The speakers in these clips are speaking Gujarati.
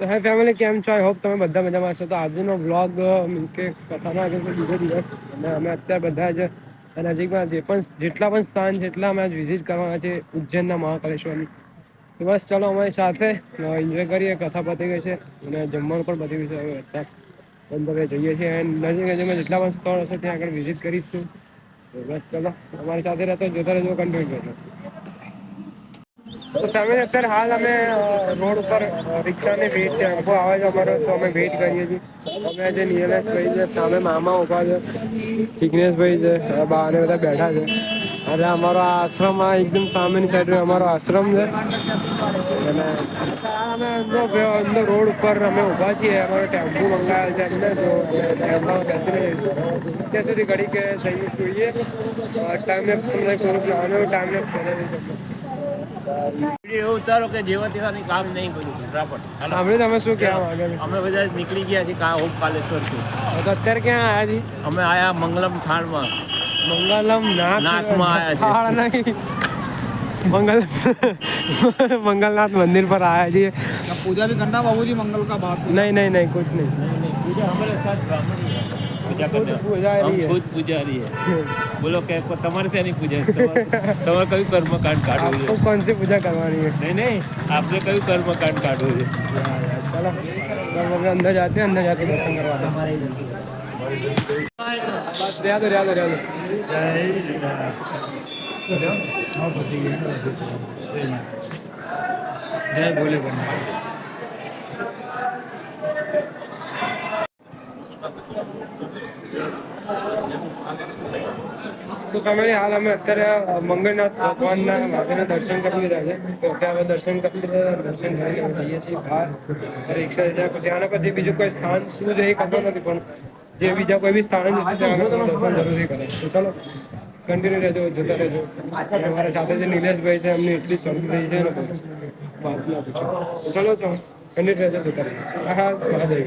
તો હે ફેમિલી કેમ છો? આઈ હોપ તમે બધા મજામાં છો તો આજનો બ્લોગ કે કથામાં આગળ બીજો દિવસ. અને અમે અત્યારે બધા જ નજીકમાં જે પણ, જેટલા પણ સ્થાન છે, એટલા અમે વિઝિટ કરવાના છે ઉજ્જૈનના મહાકાલેશ્વરની. તો બસ ચાલો અમારી સાથે એન્જોય કરીએ. કથા પતી ગઈ છે અને જમવાનું પણ પતી ગયું છે. હવે અત્યારે અંદર જઈએ છીએ. એન્ડ નજીક નજીકમાં જેટલા પણ સ્થળ હશે ત્યાં આગળ વિઝિટ કરીશું. તો બસ ચાલો, અમારી સાથે રહેતો જોતા રહેજો કન્ટિન્યુ કરજો. તો તમે અત્યારે હાલ અમે અ, રોડ ઉપર અ, રિક્ષાની વેટ ટેમ્પો આવે છે અમારો તો અમે વેઇટ કરીએ છીએ અમે જે નિયલેશભાઈ છે સામે મામા ઉભા છે જિગ્નેશભાઈ છે આ બા ને બધા બેઠા છે અને અમારો આ આશ્રમ આ એકદમ સામેની સાઈડ અમારો આશ્રમ છે અને આ અમે અંદર બે- અંદર રોડ ઉપર અમે ઊભા છીએ અમારો ટેમ્પો મંગાવેલ છે અંદર તો ટેમ્પોમાં બેસીને જઈશું ત્યાં સુધી ઘડી કે જઈએ જોઈએ ટાઈમ લેપ્સ તમને થોડુંક નાનો ટાઈમ લેપ્સ બનાવી શકું વિડીયો એવું ઉતારો કે જેવા તેવાની કામ નહીં કર્યું ફટાફટ હાલો. સાંભળ્યું તમે શું કહેવા માંગે છો અમે બધા નીકળી ગયા છીએ કા ઓમ કાલેશ્વર થી તો અત્યારે ક્યાં આવ્યા છીએ અમે આયા મંગલમ થાળમાં મંગલમ નાથ નાથમાં આયા છે. થાળ નહીં મંગલ મંગલનાથ મંદિર પર આયા છીએ पूजा भी करना बाबूजी मंगल का बात નહીં નહીં નહીં कुछ नहीं પૂજા हमारे साथ ब्राह्मण ही है पूजा खुद करने पुजारी हम है। खुद पुजारी है બોલો કે તમારે શેની પૂજા તમારે કયું કર્મકાંડ કાઢવું છે? કોણ છે પૂજા કરવાની છે નહીં નહીં આપણે કયું કર્મકાંડ કાઢવું છે? ચલો અંદર જાતે અંદર જાતે દર્શન કરવા જય ભોલે બન્યા સો ફેમિલી હાલ અમે અત્યારે મંગળનાથ ભગવાનના મહાદેવના દર્શન કરી રહ્યા છે તો ત્યાં અમે દર્શન કરી લીધા દર્શન કરીને અમે જઈએ છીએ બહાર રિક્ષા ત્યાં પછી આના પછી બીજું કોઈ સ્થાન શું છે એ ખબર નથી પણ જે બીજા કોઈ બી સ્થાન જશે ત્યાં આગળ તમે દર્શન જરૂરી કરે તો ચલો કન્ટિન્યુ રહેજો જતા રહેજો અને અમારા સાથે જે નિલેશભાઈ છે એમની એટલી શરદી થઈ છે ને બસ વાત ના પૂછો તો ચલો ચલો કન્ટિન્યુ રહેજો જતા રહેજો હા હા મહાદેવ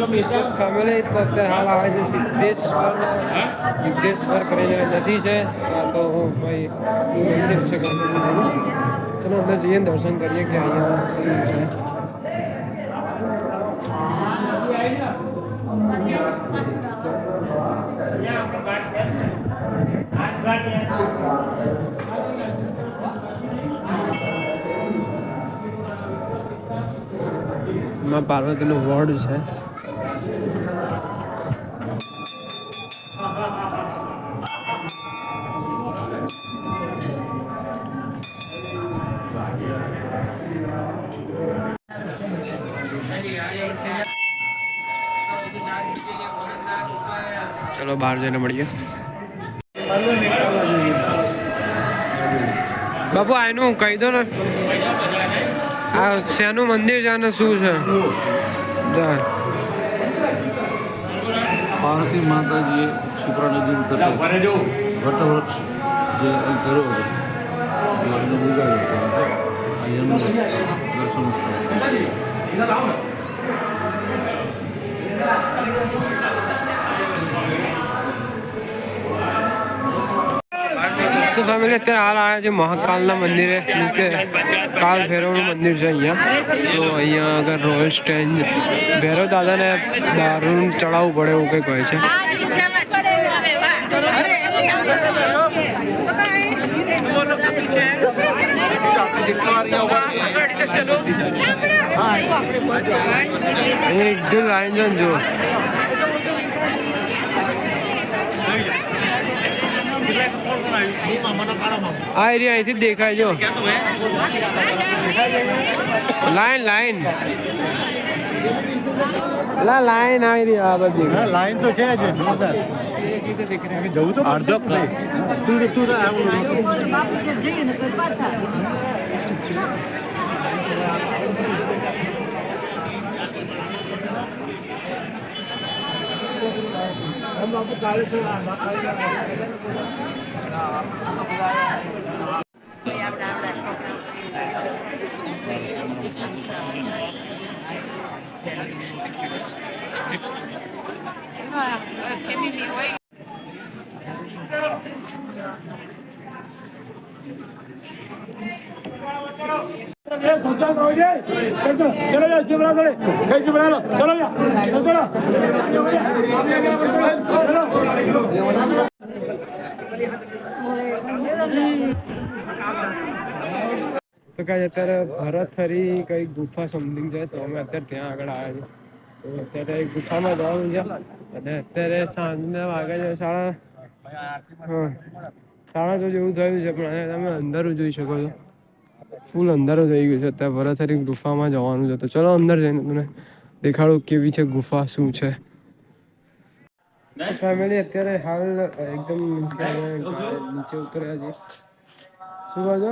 ફેમિલી તો અત્યારે હાલ આવે છે સિદ્ધેશ્વર સિદ્ધેશ્વર કરીને નદી છે ત્યાં તો ભાઈ નું મંદિર છે ગણપતિજીનું. ચલો અંદર જઈએ ને દર્શન કરીએ કે અહીંયા શું છે માં પાર્વતીનું વોર્ડ છે ચલો બહાર જઈને મળીએ બાપુ આનું કહી દો ને આ શેનું મંદિર છે અને શું છે જા. પાર્વતી માતાજીએ શિપ્રા નદીની તટે વટવૃક્ષ જે અહીં કર્યો હતો જે એમને ઉગાડ્યો હતો અહીં એમનું દર્શન સ્થળ છે. સો ફેમિલી અત્યારે હાલ આવ્યા છે મહાકાલના મંદિરે મીન્સ કે કાલ ભૈરવનું મંદિર છે અહીંયા સો અહીંયા આગળ રોયલ સ્ટેન્જ ભૈરવ દાદાને દારૂ ચડાવવું પડે એવું કંઈક હોય છે અહીંયા એકદમ લાઈન છે ને જો આ એરિયા અહીંથી દેખાય જો. Line line. લા લાઈન આવી રહી આ બધી લાઈન તો છે જ જોરદાર. જવું તો અડધો તું તું આવું. चलो यार जुमला करे कहीं जुमला लो चलो यार चलो चलो તો કાંઈ અત્યારે ભરત હરી કઈ ગુફા સમથિંગ છે, તો અમે અત્યારે ત્યાં આગળ આવ્યા છીએ. તો અત્યારે ગુફામાં જવાનું છે. અને અત્યારે સાંજના વાગે છે, સાડા સાડા તો જેવું થયું છે, પણ તમે અંધારું જોઈ શકો છો. ફૂલ અંધારું થઈ ગયું છે, અત્યારે ભરત હરી ગુફામાં જવાનું છે. તો ચલો અંદર જઈને તમને દેખાડું કેવી છે ગુફા, શું છે. ફેમિલી અત્યારે હાલ એકદમ નીચે ઉતર્યા છીએ શું કહો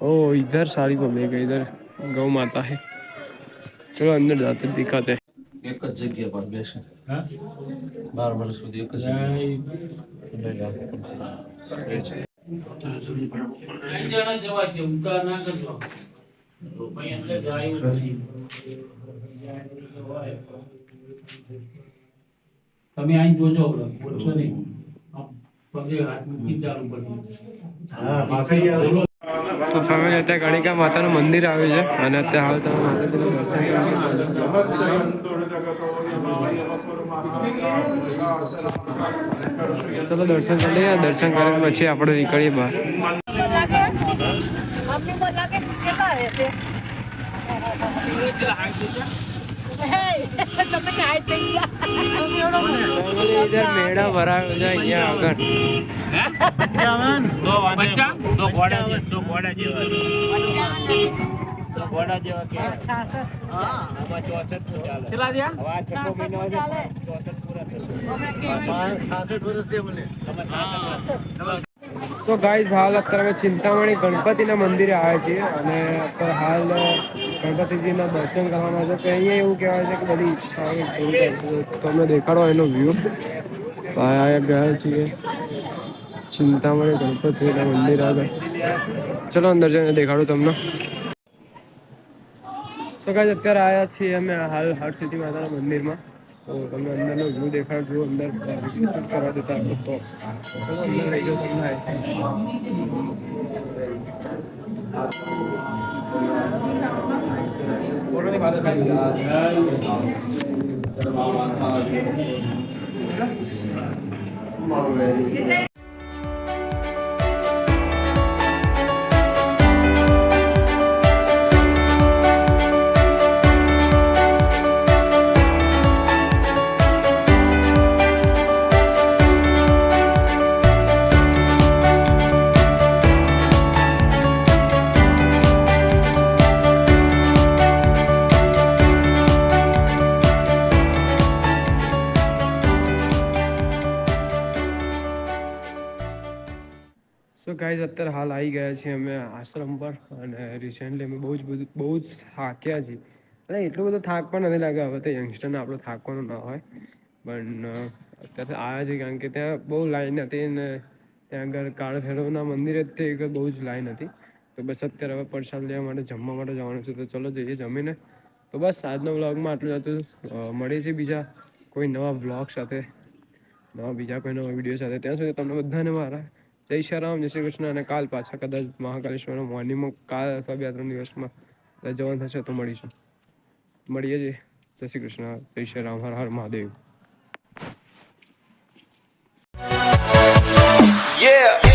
ओ इधर सारी पब्लिक है इधर गौ माता है चलो अंदर जाते हैं, दिखाते हैं એક જ જગ્યા પર બેસે બાર વર્ષ સુધી એક જ જગ્યાએ જવાય છે ઉતાર ના કરજો ભાઈ અંદર જાય તમે અહીં જોજો બોલશો નહીં આમ પગે હાથ મૂકી ચાલુ કરી તો સામે અત્યારે કણિકા માતાનું મંદિર આવ્યું છે અને અત્યારે હાલ તમે માતાજીના દર્શન ચલો દર્શન કરી લઈએ. દર્શન કરીને પછી આપણે નીકળીએ બહાર. આપની બોલા કે તમે હાઈટ થઈ ગયા ફેમિલી ઇધર મેળા ભરાયો છે અહીંયા આગળ તો વાંધો નહીં. તો ઘોડા જે- તો ઘોડા જેવા તો ઘોડા જેવા કહેવાય. આમાં ચોસઠનું ચાલે. હવે આ છઠ્ઠો મહિનો આવશે, ચોસઠ પૂરા થશે. આમાં છાસઠ વર્ષ. સો ગાઈઝ હાલ અત્યારે ચિંતામણી ગણપતિના મંદિરે આવ્યા છીએ અને અત્યારે હાલ ગણપતિજીના દર્શન કરવાના છે તો અહીંયા એવું કહેવાય છે કે બધી ઈચ્છાઓ તમને દેખાડો એનો વ્યૂ આયા ગયા છીએ. ચિંતામણી ગણપતિના મંદિર આગળ. ચલો અંદર જઈને દેખાડું તમને. સો ગાઈઝ અત્યારે આવ્યા છીએ અમે હાલ હાર્ટ સિટી માતાના મંદિરમાં. તો તમને અંદરનો વ્યૂ દેખાડું જો અંદર વિઝિટ કરવા દેતા હો તો ચલો અંદર લઈ જાઓ તમને સો ગાઈઝ અત્યારે હાલ આવી ગયા છીએ અમે આશ્રમ પર અને રિસેન્ટલી અમે બહુ જ બધું, બહુ જ થાક્યા છીએ. અને એટલો બધો થાક પણ નથી લાગ્યો, હવે તો યંગસ્ટરને આપણો થાકવાનો ના હોય. પણ અત્યારે આવ્યા છે કારણ કે ત્યાં બહુ લાઈન હતી અને ત્યાં આગળ કાળભેરવના મંદિરે જ તે બહુ જ લાઈન હતી. તો બસ અત્યારે હવે પ્રસાદ લેવા માટે, જમવા માટે જવાનું છે. તો ચલો જઈએ જમીને. તો બસ આજના વ્લોગમાં આટલું હતું. મળીએ છીએ બીજા કોઈ નવા વ્લોગ સાથે, નવા બીજા કોઈ નવા વીડિયો સાથે. ત્યાં સુધી તમને બધાને મારા જય રામ જય શ્રી કૃષ્ણ અને કાલ પાછા કદાચ મહાકાલેશ્વર મોર્નિંગમાં કાલ અથવા બે ત્રણ દિવસમાં રજવાન થશે તો મળીશું. મળીએ જઈએ જય શ્રી કૃષ્ણ. જય શ્રી રામ. હર હર મહાદેવ. Yeah.